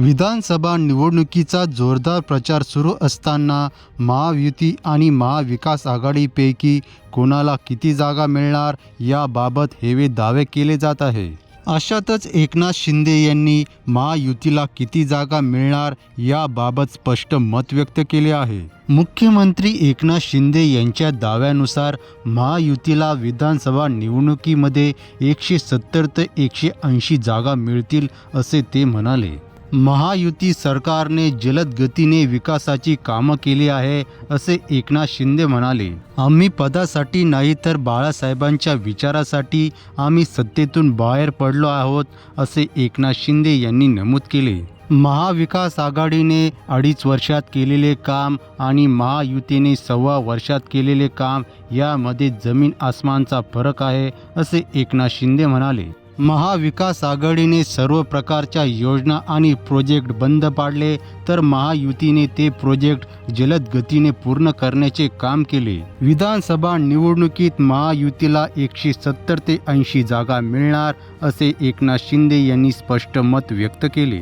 विधानसभा निवडणुकीचा जोरदार प्रचार सुरू असताना महायुती आणि महाविकास आघाडीपैकी कोणाला किती जागा मिळणार याबाबत हेवे दावे केले जात आहे. अशातच एकनाथ शिंदे यांनी महायुतीला किती जागा मिळणार याबाबत स्पष्ट मत व्यक्त केले आहे. मुख्यमंत्री एकनाथ शिंदे यांच्या दाव्यानुसार महायुतीला विधानसभा निवडणुकीमध्ये एकशे सत्तर ते एकशे ऐंशी जागा मिळतील असे ते म्हणाले. महायुती सरकारने जलद गतीने विकासाची कामं केली आहे असे एकनाथ शिंदे म्हणाले. आम्ही पदासाठी नाही तर बाळासाहेबांच्या विचारासाठी आम्ही सत्तेतून बाहेर पडलो आहोत असे एकनाथ शिंदे यांनी नमूद केले. महाविकास आघाडीने अडीच वर्षात केलेले काम आणि महायुतीने सव्वा वर्षात केलेले काम यामध्ये जमीन आसमानचा फरक आहे असे एकनाथ शिंदे म्हणाले. महाविकास आघाडीने सर्व प्रकारच्या योजना आणि प्रोजेक्ट बंद पाडले तर महायुतीने ते प्रोजेक्ट जलद गतीने पूर्ण करण्याचे काम केले. विधानसभा निवडणुकीत महायुतीला एकशे सत्तर ते ऐंशी जागा मिळणार असे एकनाथ शिंदे यांनी स्पष्ट मत व्यक्त केले.